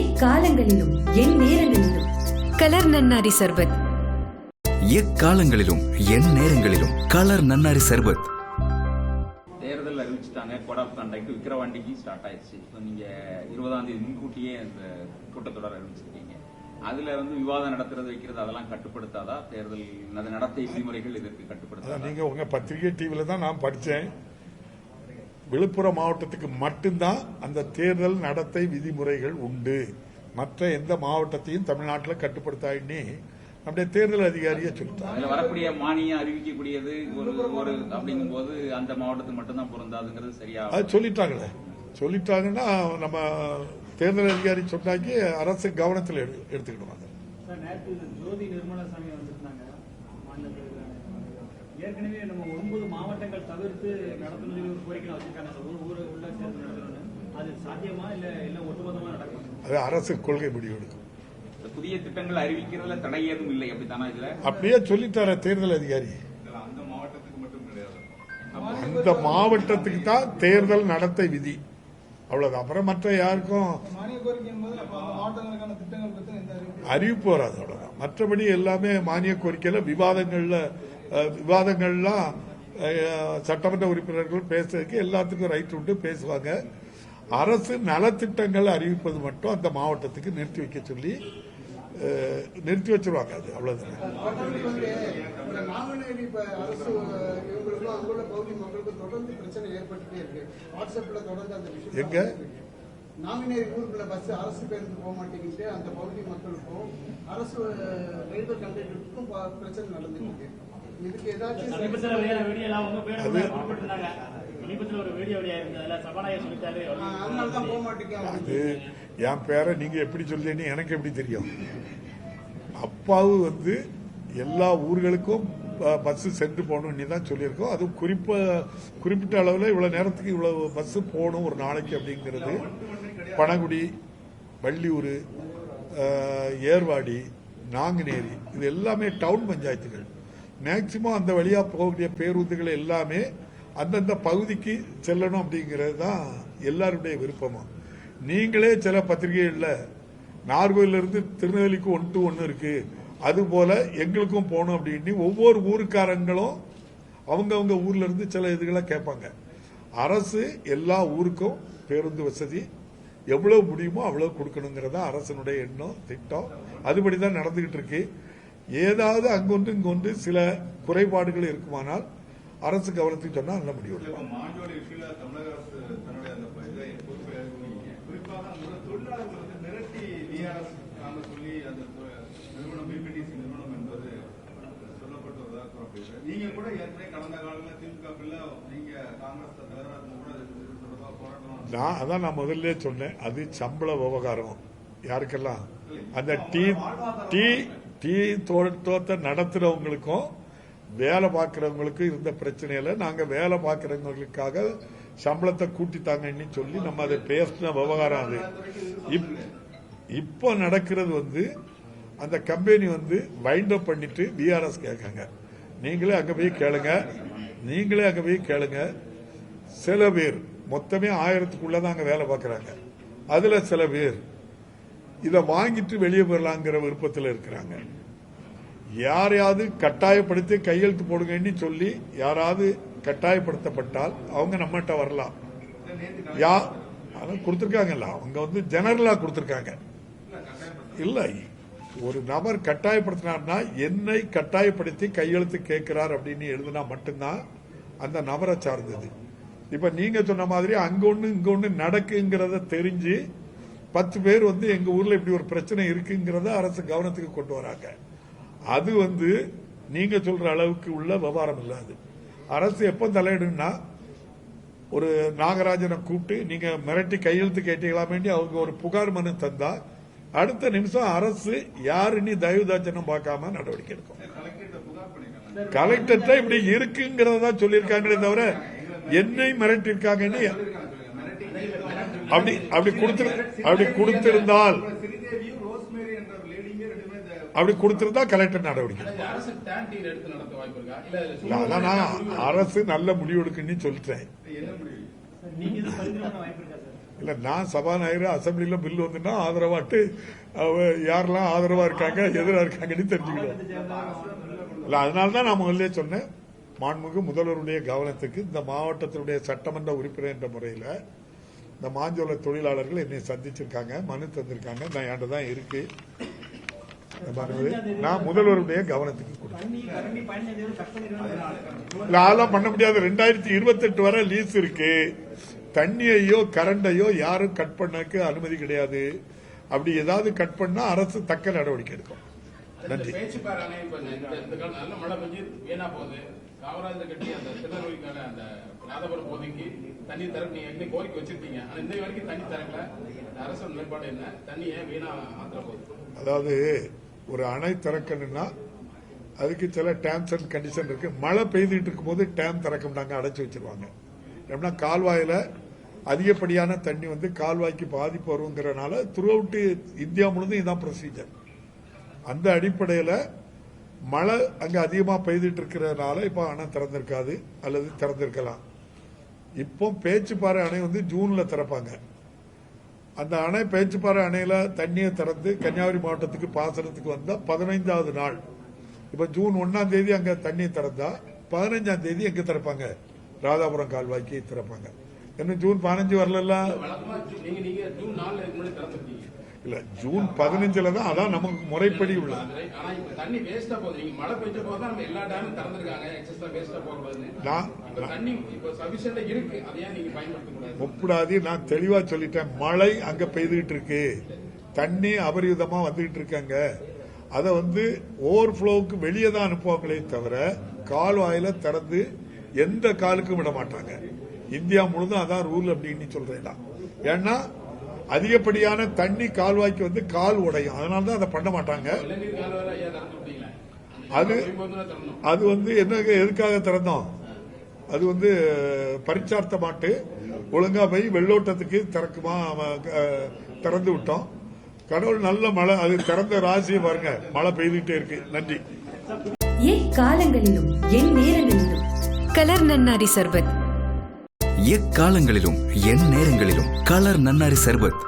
எக்காலங்களிலும் என் நேரங்களிலும். கலர் நன்னாரி சர்பத். எக்காலங்களிலும் என் நேரங்களிலும் கலர் நன்னாரி சர்பத். தேர்தல் அறிவிச்சுட்டாங்க கோட் ஆஃப் விக்கிரவாண்டிக்கு ஸ்டார்ட் ஆயிடுச்சு. இப்போ நீங்க இருபதாம் தேதி முன்கூட்டியே அந்த கூட்டத்தொடர் அறிவிச்சிருக்கீங்க. அதுல வந்து விவாதம் நடத்துறது வைக்கிறது அதெல்லாம் கட்டுப்படுத்தாதா? தேர்தல் அது நடத்தை விதிமுறைகள் இதற்கு கட்டுப்படுத்தாதா? நீங்க உங்க பத்திரிகை டிவில தான் நான் படிச்சேன். விழுப்புரம் மாவட்டத்துக்கு மட்டும்தான் அந்த தேர்தல் நடத்தை விதிமுறைகள் உண்டு. மற்ற எந்த மாவட்டத்தையும் தமிழ்நாட்டில் கட்டுப்படுத்தாயின்னு நம்முடைய தேர்தல் அதிகாரியே சொல்லிட்டாங்க வரக்கூடிய மானியம் அறிவிக்கக்கூடியது ஒரு ஒரு அப்படிங்கும் போது அந்த மாவட்டத்துக்கு மட்டும்தான் பொருந்தாதுங்கிறது சரியா? அது சொல்லிட்டாங்களே. சொல்லிட்டாங்கன்னா நம்ம தேர்தல் அதிகாரி சொன்னாக்கி அரசு கவனத்தில் எடு- எடுத்துக்கிடுவாங்க. சார் நேற்று ஜோதி நிர்மலாசாமி வந்திருந்தாங்க. மாநில தேர்தல் ஆணையம். ஏற்கனவே நம்ம ஒன்பது மாவட்டங்கள் தவிர்த்து நடத்தணும் சொல்லி ஒரு கோரிக்கை வச்சிருக்காங்க. சார் ஒரு ஊர் உள்ள சேர்ந்து நடத்தணும்னு அது சாத்தியமா இல்ல இல்ல ஒட்டுமொத்தமா நடக்கும்? அது அரசு கொள்கை முடிவு எடுக்கும் இந்த புதிய திட்டங்கள் அறிவிக்கிறதுல தடை ஏதும் இல்லை அப்படித்தானா இதுல? அப்படியே சொல்லிட்டார தேர்தல் அதிகாரி. அந்த மாவட்டத்துக்கு தான் தேர்தல் நடத்தை விதி. அவ்வளவுதான். அப்புறம் மற்ற யாருக்கும் அறிவிப்பு வராது அவ்வளவுதான். மற்றபடி எல்லாமே மானிய கோரிக்கையில விவாதங்கள்ல விவாதங்கள்லாம் சட்டமன்ற உறுப்பினர்கள் பேசுறதுக்கு எல்லாத்துக்கும் ரைட் உண்டு பேசுவாங்க. அரசு நலத்திட்டங்கள் அறிவிப்பது மட்டும் அந்த மாவட்டத்துக்கு நிறுத்தி வைக்க சொல்லி நிறுத்தி வச்சிருவாங்க அது அவ்வளவுதான். ஒரு அரசு இவங்களுக்கும் அங்குள்ள பகுதி மக்களுக்கும் தொடர்ந்து பிரச்சனை ஏற்பட்டுட்டே இருக்கு வாட்ஸ்அப்ல தொடர்ந்து அந்த விஷயம் எங்க? நாங்குநேரி ஊருக்குள்ள பஸ் அரசு பேருந்து போக மாட்டேங்கிட்டு அந்த பகுதி மக்களுக்கும் அரசு ரயில்வே கண்டக்டருக்கும் பிரச்சனை நடந்துட்டு இருக்கு. அது என் பேரை நீங்க எப்படி சொல்றீங்கன்னு எனக்கு எப்படி தெரியும்? அப்பாவு வந்து எல்லா ஊர்களுக்கும் பஸ் சென்று போகணும்னு தான் சொல்லியிருக்கோம். அது குறிப்ப குறிப்பிட்ட அளவில் இவ்வளவு நேரத்துக்கு இவ்வளவு பஸ் போகணும் ஒரு நாளைக்கு அப்படிங்கிறது. பனகுடி வள்ளியூர் ஏர்வாடி நாங்குநேரி இது எல்லாமே டவுன் பஞ்சாயத்துகள். மேக்சிமம் அந்த வழியா போகக்கூடிய பேருந்துகள் எல்லாமே அந்தந்த பகுதிக்கு செல்லணும் அப்படிங்கிறது தான் எல்லாருடைய விருப்பமும். நீங்களே சில பத்திரிகைகளில் நார்கோயிலிருந்து திருநெல்வேலிக்கு ஒன் டு ஒன்று இருக்கு. அதுபோல எங்களுக்கும் போகணும் அப்படின்னு ஒவ்வொரு ஊருக்காரங்களும் அவங்கவுங்க ஊர்ல இருந்து சில இதுகளை கேட்பாங்க. அரசு எல்லா ஊருக்கும் பேருந்து வசதி எவ்வளவு முடியுமோ அவ்வளவு கொடுக்கணுங்கிறதா அரசனுடைய எண்ணம் திட்டம். அதுபடி தான் நடந்துகிட்டு இருக்கு. ஏதாவது அங்கொன்று இங்கொன்று சில குறைபாடுகள் இருக்குமானால் அரசு கவனத்துக்கு சொன்னா நல்ல முடிவு நாங்க கூட ஏற்கனவே கடந்த நீங்க காங்கிரஸ் தலைவராக போராட்டம் நான் அதான் நான் முதல்ல சொன்னேன். அது சம்பள விவகாரம். யாருக்கெல்லாம்? அந்த டீ டீ டீ தோட்டத்தை நடத்துறவங்களுக்கும் வேலை பார்க்கறவங்களுக்கும் இருந்த பிரச்சனையில நாங்க வேலை பார்க்கறவங்களுக்காக சம்பளத்தை கூட்டித்தாங்கன்னு சொல்லி நம்ம அதை பேசின விவகாரம் அது. இப்- இப்போ நடக்கிறது வந்து அந்த கம்பெனி வந்து வைண்ட் அப் பண்ணிட்டு விஆர்எஸ் கேட்காங்க. நீங்களே அங்க போய் கேளுங்க. நீங்களே அங்க போய் கேளுங்க. சில பேர் மொத்தமே ஆயிரத்துக்குள்ளே தான் அங்க வேலை பார்க்கறாங்க. அதுல சில பேர் இதை வாங்கிட்டு வெளியே போயிடலாங்கிற விருப்பத்தில் இருக்கிறாங்க. யாரையாவது கட்டாயப்படுத்தி கையெழுத்து போடுங்கன்னு சொல்லி யாராவது கட்டாயப்படுத்தப்பட்டால் அவங்க நம்மகிட்ட வரலாம். யா அதான் கொடுத்துருக்காங்கல்ல அவங்க வந்து ஜெனரலா கொடுத்துருக்காங்க. இல்ல ஒரு நபர் கட்டாயப்படுத்தினார்னா என்னை கட்டாயப்படுத்தி கையெழுத்து கேட்கிறார் அப்படின்னு எழுதுனா மட்டும்தான் அந்த நபரை சார்ந்தது. இப்ப நீங்க சொன்ன மாதிரி அங்க ஒண்ணு இங்க ஒண்ணு நடக்குங்கிறத தெரிஞ்சு பத்து பேர் வந்து எங்க ஊர்ல இப்படி ஒரு பிரச்சனை இருக்குங்கிறத அரசு கவனத்துக்கு கொண்டு வராங்க. அது வந்து நீங்க சொல்ற அளவுக்கு உள்ள விவகாரம் இல்ல அது. அரசு எப்ப தலையிடுன்னா ஒரு நாகராஜனை கூப்பிட்டு நீங்க மிரட்டி கையெழுத்து கேட்டீங்களாமேண்டி அவங்க ஒரு புகார் மனு தந்தா அடுத்த நிமிஷம் அரசு யாருன்னு தயவுதாச்சனம் பார்க்காம நடவடிக்கை எடுக்கும். கலெக்டர்கிட்ட இப்படி இருக்குங்கிறத சொல்லியிருக்காங்களே தவிர என்னை மிரட்டிருக்காங்கன்னு அப்படி அப்படி கொடுத்து அப்படி கொடுத்திருந்தால் அப்படி கொடுத்திருந்தா கலெக்டர் நடவடிக்கை அரசு அதான் நான் அரசு நல்ல முடிவு எடுக்குன்னு சொல்லிட்டேன் இல்ல நான் சபாநாயகர் அசம்பிளில பில் வந்துன்னா ஆதரவாட்டு அவ யாரெல்லாம் ஆதரவா இருக்காங்க எதிரா இருக்காங்கன்னு தெரிஞ்சுக்கணும் இல்ல அதனால தான் நான் முதல்ல சொன்னேன் மாண்புமிகு முதல்வருடைய கவனத்துக்கு இந்த மாவட்டத்தினுடைய சட்டமன்ற உறுப்பினர் என்ற முறையில் இந்த மாஞ்சோல தொழிலாளர்கள் என்னை சந்திச்சிருக்காங்க மனு தந்திருக்காங்க. நான் என்கிட்ட தான் இருக்கு. நான் முதல்வருடைய கவனத்துக்கு கொடுத்தேன் பண்ண முடியாது. ரெண்டாயிரத்தி இருபத்தெட்டு வரை லீஸ் இருக்கு. தண்ணியையோ கரண்டையோ யாரும் கட் பண்ணக்கு அனுமதி கிடையாது. அப்படி ஏதாவது கட் பண்ணா அரசு தக்க நடவடிக்கை எடுக்கும். நன்றி. பேச்சுப்பார் காமராஜர் கட்டி அந்த திருநெல்வேலிக்கான அந்த நாதபுரம் போதைக்கு தண்ணி தர நீங்க ஏற்கனவே கோரிக்கை வச்சிருக்கீங்க? ஆனா இந்த வரைக்கும் தண்ணி தரல. அரசு நிலைப்பாடு என்ன? தண்ணி ஏன் வீணா ஆத்திர போகுது? அதாவது ஒரு அணை திறக்கணும்னா அதுக்கு சில டேம்ஸ் அண்ட் கண்டிஷன் இருக்கு. மழை பெய்துட்டு இருக்கும்போது டேம் திறக்க மாட்டாங்க அடைச்சு வச்சிருவாங்க. எப்படின்னா கால்வாயில அதிகப்படியான தண்ணி வந்து கால்வாய்க்கு பாதிப்பு வருங்கிறனால த்ரூ அவுட் இந்தியா முழுதும் இதான் ப்ரொசீஜர் அந்த அடிப்படையில் மழை அங்க அதிகமா பெய்துட்டு இருக்கிறதுனால இப்போ அணை திறந்திருக்காது அல்லது திறந்திருக்கலாம். இப்போ பேச்சுப்பாறை அணை வந்து ஜூன்ல திறப்பாங்க. அந்த அணை பேச்சுப்பாறை அணையில தண்ணியை திறந்து கன்னியாகுமரி மாவட்டத்துக்கு பாசனத்துக்கு வந்தா பதினைந்தாவது நாள். இப்ப ஜூன் ஒன்னாம் தேதி அங்க தண்ணி திறந்தா பதினைஞ்சாம் தேதி எங்க திறப்பாங்க? ராதாபுரம் கால்வாய்க்கு திறப்பாங்க. இன்னும் ஜூன் பதினஞ்சு வரல இல்ல ஜூன் பதினஞ்சுல தான் அதான் நமக்கு முறைப்படி உள்ளது. பயன்படுத்த கூடாது ஒப்பிடாது நான் தெளிவா சொல்லிட்டேன். மழை அங்க பெய்துகிட்டு இருக்கு. தண்ணி அபரிவிதமா வந்துகிட்டு இருக்காங்க அதை வந்து ஓவர் ஃப்ளோவுக்கு வெளியே தான் அனுப்புவாங்களே தவிர கால்வாயில திறந்து எந்த காலுக்கும் விட மாட்டாங்க. இந்தியா முழுதும் அதான் ரூல் அப்படின்னு சொல்றேன். ஏன்னா அதிகப்படியான தண்ணி கால்வாய்க்கு வந்து கால் உடையும். அதனால தான் அதை பண்ண மாட்டாங்க. அது அது வந்து என்ன எதுக்காக திறந்தோம் அது வந்து பரிச்சார்த்தமாட்டு ஒழுங்கா போய் வெள்ளோட்டத்துக்கு திறக்குமா திறந்து விட்டோம். கடவுள் நல்ல மழை அது திறந்த ராசியை பாருங்க. மழை பெய்துகிட்டே இருக்கு. நன்றி. எக்காலங்களிலும் என் நேரங்களிலும்? கலர் நன்னாரி சர்பத். எக்காலங்களிலும் என் நேரங்களிலும் கலர் நன்னாரி சர்பத்